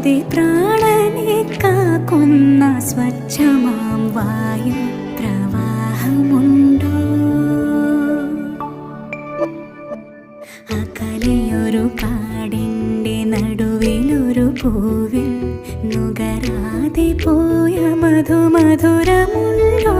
കാതെ പ്രാണനെ കാക്കുന്ന സ്വച്ഛമാം വായു പ്രവാഹമുണ്ടോ? കാടിന്റെ നടുവിലൊരു പൂവിൽ നുകരാതെ പോയ മധുമധുരമുണ്ടോ?